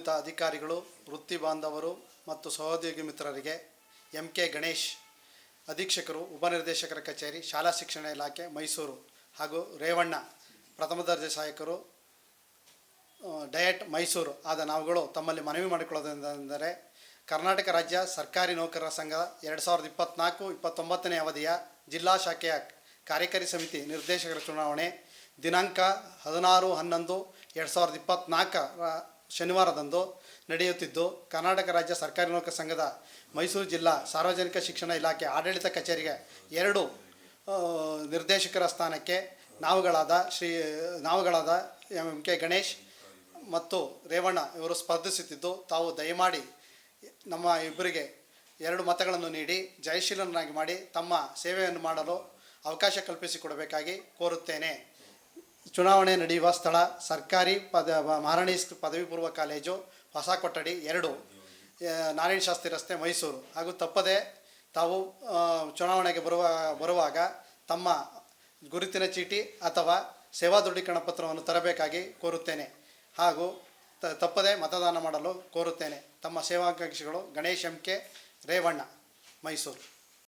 ಸಂಬಂಧಿತ ಅಧಿಕಾರಿಗಳು, ವೃತ್ತಿ ಬಾಂಧವರು ಮತ್ತು ಸಹೋದ್ಯೋಗಿ ಮಿತ್ರರಿಗೆ ಎಂ ಕೆ ಗಣೇಶ್, ಅಧೀಕ್ಷಕರು ಉಪನಿರ್ದೇಶಕರ ಕಚೇರಿ, ಶಾಲಾ ಶಿಕ್ಷಣ ಇಲಾಖೆ, ಮೈಸೂರು ಹಾಗೂ ರೇವಣ್ಣ, ಪ್ರಥಮ ದರ್ಜೆ ಸಹಾಯಕರು ಡಯಟ್ ಮೈಸೂರು ಆದ ನಾವುಗಳು ತಮ್ಮಲ್ಲಿ ಮನವಿ ಮಾಡಿಕೊಳ್ಳೋದೆಂದರೆ ಕರ್ನಾಟಕ ರಾಜ್ಯ ಸರ್ಕಾರಿ ನೌಕರರ ಸಂಘ ಎರಡು ಸಾವಿರದ ಇಪ್ಪತ್ತ್ನಾಲ್ಕು ಇಪ್ಪತ್ತೊಂಬತ್ತನೇ ಅವಧಿಯ ಜಿಲ್ಲಾ ಶಾಖೆಯ ಕಾರ್ಯಕಾರಿ ಸಮಿತಿ ನಿರ್ದೇಶಕರ ಚುನಾವಣೆ ದಿನಾಂಕ ಹದಿನಾರು ಹನ್ನೊಂದು ಎರಡು ಸಾವಿರದ ಇಪ್ಪತ್ತ್ನಾಲ್ಕರ ಶನಿವಾರದಂದು ನಡೆಯುತ್ತಿದ್ದು, ಕರ್ನಾಟಕ ರಾಜ್ಯ ಸರ್ಕಾರಿ ನೌಕರ ಸಂಘದ ಮೈಸೂರು ಜಿಲ್ಲಾ ಸಾರ್ವಜನಿಕ ಶಿಕ್ಷಣ ಇಲಾಖೆ ಆಡಳಿತ ಕಚೇರಿಗೆ ಎರಡು ನಿರ್ದೇಶಕರ ಸ್ಥಾನಕ್ಕೆ ನಾವುಗಳಾದ ಶ್ರೀ, ನಾವುಗಳಾದ ಎಂ ಕೆ ಗಣೇಶ್ ಮತ್ತು ರೇವಣ್ಣ ಇವರು ಸ್ಪರ್ಧಿಸುತ್ತಿದ್ದು, ತಾವು ದಯಮಾಡಿ ನಮ್ಮ ಇಬ್ಬರಿಗೆ ಎರಡು ಮತಗಳನ್ನು ನೀಡಿ ಜಯಶೀಲನಾಗಿ ಮಾಡಿ, ತಮ್ಮ ಸೇವೆಯನ್ನು ಮಾಡಲು ಅವಕಾಶ ಕಲ್ಪಿಸಿಕೊಡಬೇಕಾಗಿ ಕೋರುತ್ತೇನೆ. ಚುನಾವಣೆ ನಡೆಯುವ ಸ್ಥಳ, ಸರ್ಕಾರಿ ಪದ ಮಹಾರಾಣಿ ಪದವಿ ಪೂರ್ವ ಕಾಲೇಜು ಹೊಸ ಕೊಠಡಿ ಎರಡು ನಾರಾಯಣ ಶಾಸ್ತ್ರಿ ರಸ್ತೆ, ಮೈಸೂರು. ಹಾಗೂ ತಪ್ಪದೆ ತಾವು ಚುನಾವಣೆಗೆ ಬರುವ, ಬರುವಾಗ ತಮ್ಮ ಗುರುತಿನ ಚೀಟಿ ಅಥವಾ ಸೇವಾ ದೃಢೀಕರಣ ಪತ್ರವನ್ನು ತರಬೇಕಾಗಿ ಕೋರುತ್ತೇನೆ. ಹಾಗೂ ತಪ್ಪದೆ ಮತದಾನ ಮಾಡಲು ಕೋರುತ್ತೇನೆ. ತಮ್ಮ ಸೇವಾಕಾಂಕ್ಷಿಗಳು ಗಣೇಶ್ ಎಂ ಕೆ ರೇವಣ್ಣ, ಮೈಸೂರು.